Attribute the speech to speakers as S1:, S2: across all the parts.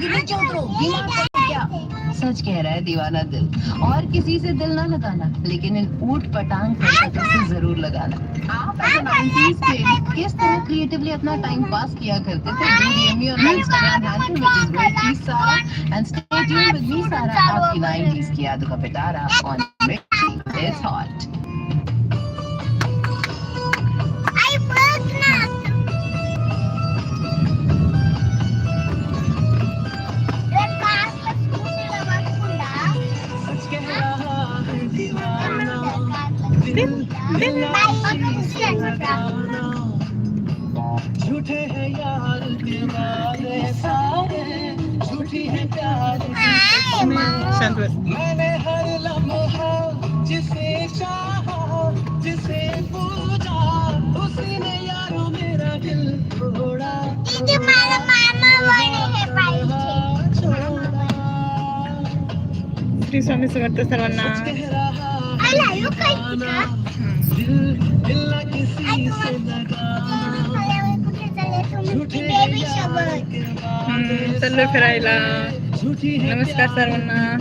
S1: के नीचे उतरो क्या सच कह रहा है दीवाना दिल। और किसी से दिल ना लगाना लेकिन इन ऊट पटांग हरकतों से जरूर लगाना। आप ऐसे 90s पे किस तरह क्रिएटिवली अपना टाइम पास किया करते थे do DM me on Instagram handle which is Sara and stay tuned with me Sara आपकी 90s की यादों का पिटारा
S2: on it's
S3: hot
S4: Swami Swami Samarth सर्वांना. हम्म,
S3: चाललो? फिर
S4: नमस्कार सर्वांना.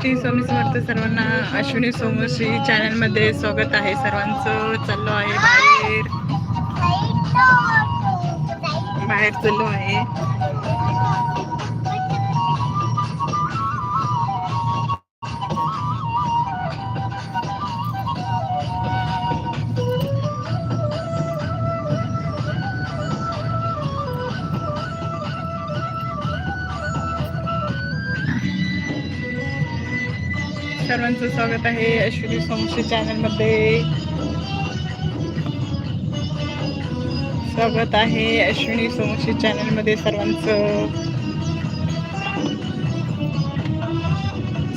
S4: श्री स्वामी सर्वांना अश्विनी सोमोशी चॅनलमध्ये स्वागत आहे. सर्वांचं चाललो आहे बाहेर. बाहेर चाललो आहे. सर्वांचं स्वागत आहे अश्विनी सोमशी चॅनलमध्ये. स्वागत आहे अश्विनी सोमशी चॅनलमध्ये सर्वांचं.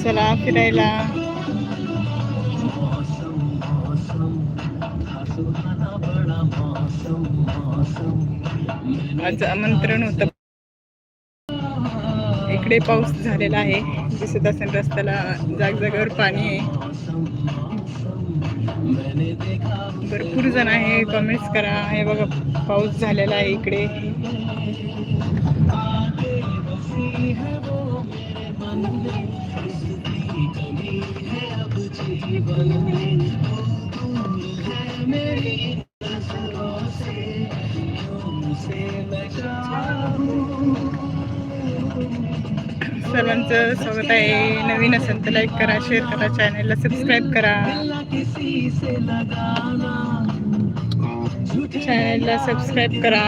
S4: चला फिरायला. आज आमंत्रण होतं. इकडे पाऊस झालेला आहे म्हणजे दिसत असेल रस्त्याला जागजागावर पाणी आहे. भरपूर जण आहे कमेंट्स करा. हे बघा पाऊस झालेला आहे इकडे. तुमचं स्वागत आहे. नवीन असेल तर लाईक करा शेअर करा चॅनलला सबस्क्राईब करा.
S3: किसी
S4: चॅनलला सबस्क्राईब करा.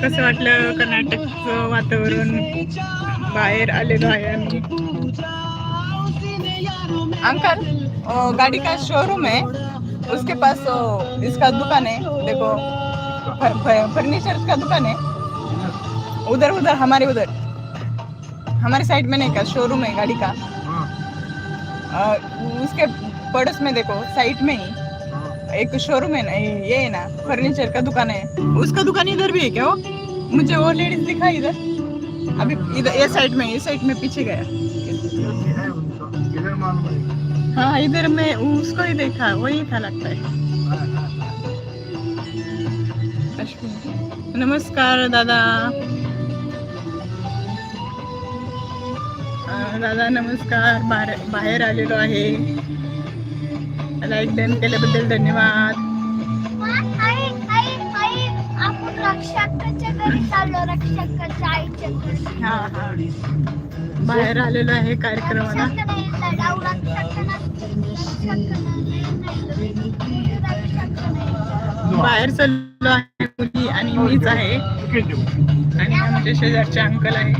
S4: कसं वाटलं कर्नाटकचं वातावरण? बाहेर आलेलो आहे आम्ही अंकल गाड़ी का शोरूम है उसके पास इसका दुकान है देखो. फर्नीचर का दुकान है। उधर उधर हमारे उधर। हमारे साइड में नहीं का शोरूम है गाड़ी का। अ, उसके पड़ोस में देखो साइड में ही। एक शोरूम है ना ये है ना फर्नीचर का दुकान है। उसका दुकान इधर भी है क्या वो? मुझे वो लेडीज़ दिखा इधर। अभी इधर ये साइड में ये साइड में पीछे गया। हाँ इधर में उसको ही देखा वही था लगता है। अश्विनी. नमस्कार दादा. दादा नमस्कार. बाहेर बाहेर आलेलो आहे. लाईक डन केल्याबद्दल धन्यवाद. हा. बाहेर आलेलो आहे कार्यक्रमाला. बाहेर चाललो आहे. मुली आणि मीच आहे. आणि आमच्या शेजारचे अंकल आहे.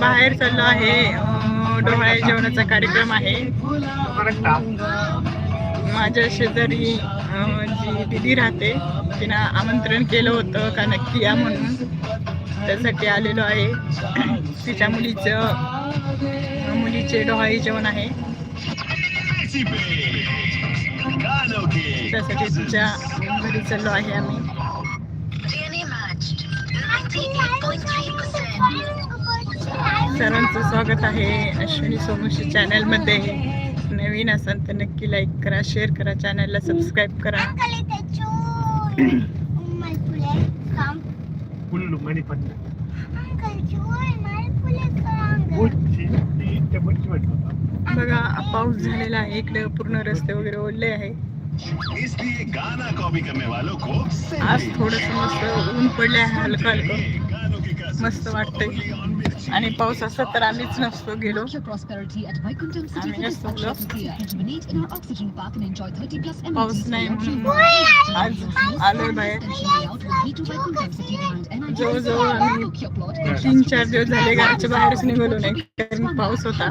S4: बाहेर चाललो आहे. अं, डोहाळे जेवणाचा कार्यक्रम आहे. माझ्या शेजारी जी दिदी राहते तिनं आमंत्रण केलं होतं का नक्की या म्हणून. त्यासाठी आलेलो आहे. तिच्या मुलीचं मुलीचे डोहाळे जेवण आहे. त्यासाठी तिच्या घरी चाललो आहे आम्ही. सर्वांचं स्वागत आहे अश्विनी सोमशी चॅनलमध्ये. नवीन असाल तर नक्की लाईक करा शेअर करा चॅनलला सबस्क्राईब करा. बघा पाऊस झालेला आहे. इकडे पूर्ण रस्ते वगैरे ओढले आहे.
S3: इसलिए गाना कॉपी करने वालों को
S4: आज थोडस मस्त ऊन पडले आहे हलकं हलकं मस्त वाटतंय. आणि पाऊस असता तर आम्हीच नसतो गेलो
S1: Your prosperity at Vaikuntham City
S4: आम्ही
S1: for this
S4: नसतो गेलो
S1: attractive year. Rejuvenate in our oxygen park and enjoy 30 plus
S4: पाऊस नाही. आज आलोय बाहेर. जवळजवळ आम्ही तीन चार दिवस झाले घराच्या बाहेरच निघालो नाही कारण पाऊस होता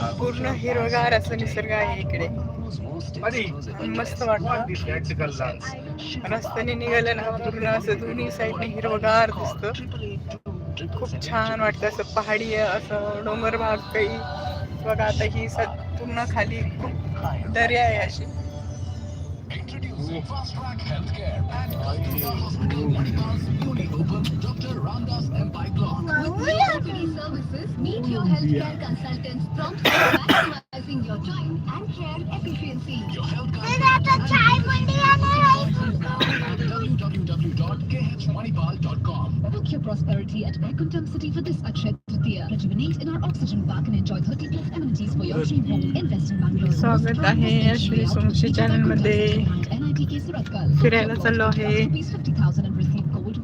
S4: पूर्ण हिरवगार असं निसर्ग आहे इकडे. मस्त वाटतं. रस्त्याने निघालं ना पूर्ण असं दोन्ही साईडने हिरवगार दिसत. खूप छान वाटतं असं पहाडी आहे, असं डोंगर भाग काही. बघा आता ही स पूर्ण खाली खूप दर्या आहे अशी.
S3: Introducing Fast Track Healthcare at Kaltura Hospital Medikal's newly opened Dr. Ramdas M. Block.
S2: With
S1: services, meet your healthcare consultants prompt your time and care efficiency.
S2: Is that a chai mundi and a
S1: Book your prosperity at Vaikuntham City for this Akshaya Tritiya. Rejuvenate in our oxygen park and enjoy 30 plus amenities for your dream home. Invest in Bangalore.
S4: स्वागत आहे Ashwini Somshi channel मध्ये
S1: NITK Surathkal.
S4: फिरायला चाललो आहे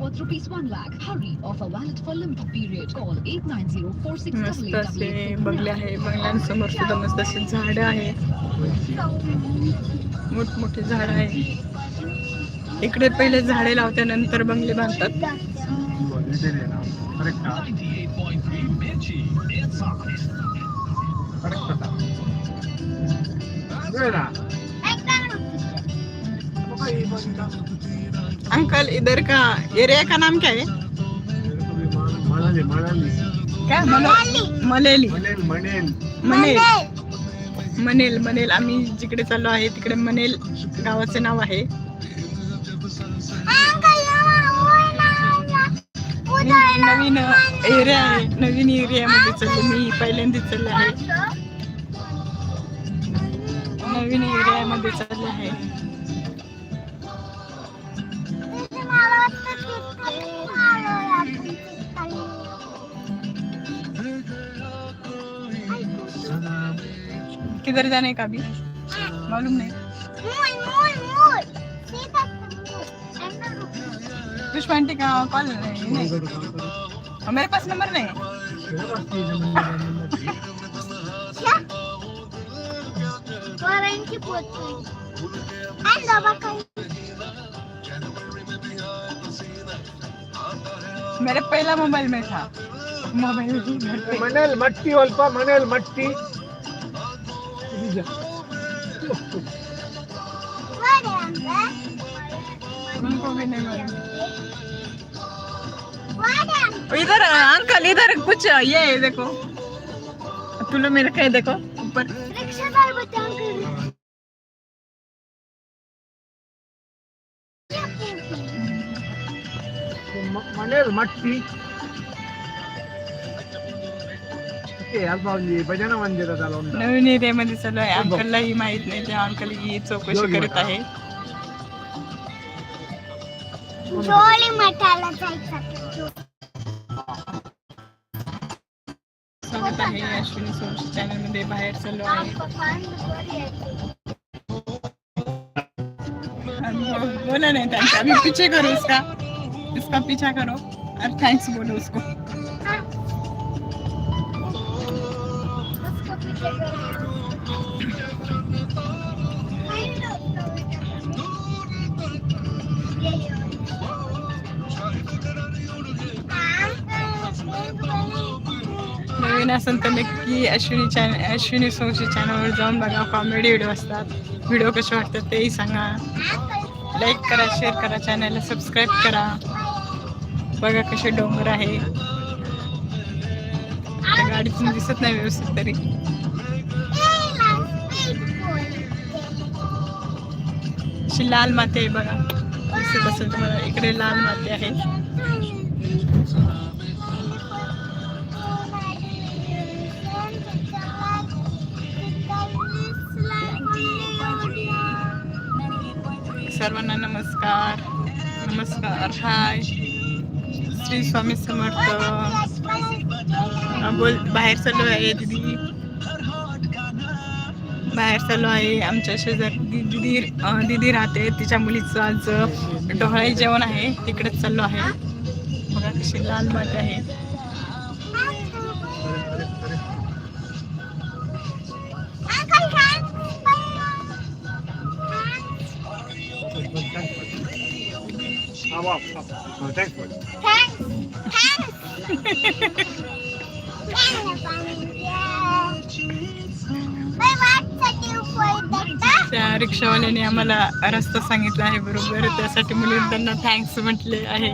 S1: worth rupees 1 lakh. Hurry, offer valid for limited period. Call 890
S4: मस्त असे बंगले आहे. बंगल्यांसमोर सुद्धा मस्त असे झाड आहे. मोठमोठे झाड आहे. इकडे पहिले झाडे लावते नंतर बंगले बांधतात. अंकल इधर का एरिया का नाम क्या है? क्या? मलेली। मनेल। मनेल। मनेल। आम्ही जिकडे चाललो आहे तिकडे मनेल गावाचे नाव आहे. नवीन एरिया आहे नवीन एरियामध्ये चालले मी पहिल्यांदाच चालले आहे. नवीन एरियामध्ये चालले आहे. किधर जाने का भी मालूम नहीं। पुष्पा आंटी का कॉल नहीं, नहीं मेरे पास नंबर नहीं है। मेरे पहला मोबाइल में था। मोबाइल
S3: म्हणेल मट्टी अल्प म्हणेल मट्टी।
S4: उनको भी नहीं इधर अंकल इधर कुछ ये है देखो। तुलो मेरे कहे देखो ऊपर।
S3: भजन मंदिर झालं
S4: नवीन एरियामध्ये चालू आहे. अंकललाही माहीत नाही त्या अंकल ही चौकशी करत आहे. स्वागत आहे अश्विनी सोमशी चॅनलमध्ये बाहेर चाललो आहे. बोला नहीं था. अभी पीछे करो इसका इसका पीछा करो और थैंक्स बोलो उसको। नवीन असेल तर नक्की अश्विनी चॅनल अश्विनी सोशी चॅनलवर जाऊन बघा कॉमेडी व्हिडिओ असतात. व्हिडिओ कसे वाटतात तेही सांगा. लाईक करा शेअर करा चॅनलला सबस्क्राईब करा. बघा कसे डोंगर आहे. गाडीतून दिसत नाही व्यवस्थित तरी. अशी लाल माती आहे बघा. दिसत असेल तुम्हाला इकडे लाल माती आहे. सर्वांना नमस्कार. नमस्कार. हाय श्री स्वामी समर्थ. बोल बाहेर चालू आहे दीदी. बाहेर चालू आहे आमच्या शेजारी दि- दिदी दिदी राहते तिच्या मुलीचं आज डोहाळी जेवण आहे तिकडेच चाललो आहे. बघा कशी लाल माती आहे. त्या रिक्षावाल्याने आम्हाला रस्ता सांगितला आहे बरोबर. त्यासाठी मुली त्यांना थँक्स म्हटले आहे.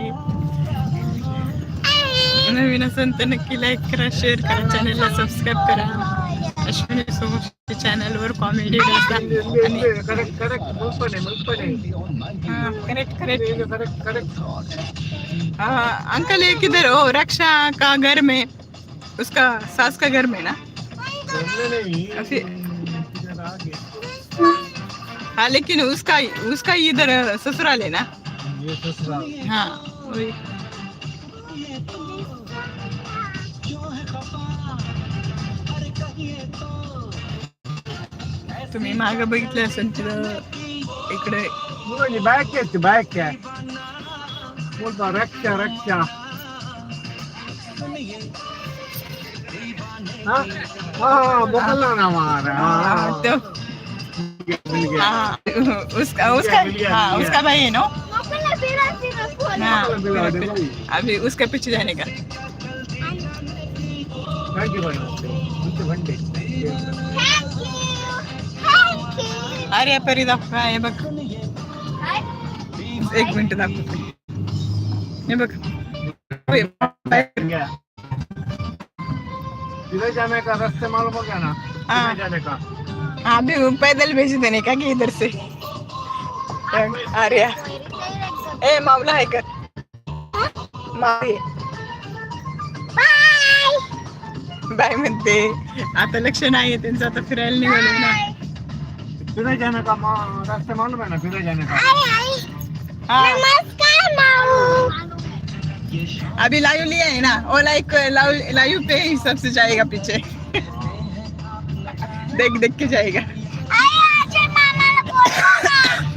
S4: नवीन असेल तर नक्की लाईक करा शेअर करा चॅनलला सबस्क्राईब करा. अश्विनी सोमशी चॅनलवर
S3: comedy correct correct
S4: correct correct
S3: correct correct
S4: uncle ये किधर ओ रक्षा का घर में उसका सास का घर में ना?
S3: इधर
S4: हाँ लेकिन उसका उसका इधर ससुराल है ना? हाँ वही। तुम्ही माग बघितलं असेल तिथं इकडे.
S3: बाईक घ्यायची बाईक घ्या बोलतो रक्षा रक्षा. हाँ? हाँ बोलना ना हमारा
S4: हाँ,
S3: हाँ.
S4: तो
S3: मिल गया
S4: हाँ उसका उसका हाँ भाई है. नो। अभी पीछे जाने का।
S3: थैंक यू भाई.
S4: अरे परी दाखव हे बघ। एक मिनिट दाखवते हे बघ।
S3: किधर जाने का रास्ते मालूम हो गया ना?
S4: हाँ।
S3: जाने का।
S4: हाँ अभी पैदल भेज देने का कि इधर से। आर्या ए मामला है कर। मावली बाय म्हणते. आता लक्ष नाहीये त्यांचं आता फिरायला निघालो ना.
S3: किधर जाने का मा- रास्ते मालूम है ना किधर जाने का?
S4: हाँ.
S2: नमस्कार माऊ.
S4: अभी लाइव लिया है ना वो लाइक लाइव पे. ही सबसे जाएगा पीछे देख देख के जाएगा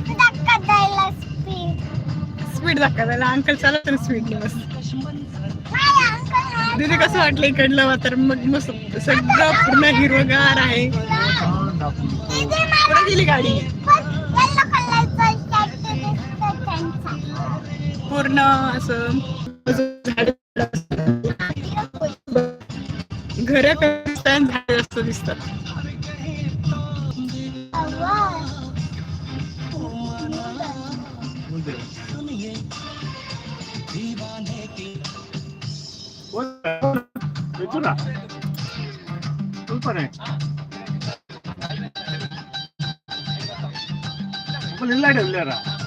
S2: धक्का स्पीड
S4: स्पीड दाखवायला अंकल चालत ना स्पीड
S2: अंकल
S4: दीदी कसं वाटलं इकडलं वातावरण? मग मस्त सगळं पूर्ण हिरवगार आहे. कुठे गेली गाडी? पूर्ण असं घर कसं झाड जास्त दिसतात.
S3: तुला வெச்சுடா சொல்பனே உங்கள் இல்லாட இல்லையாடா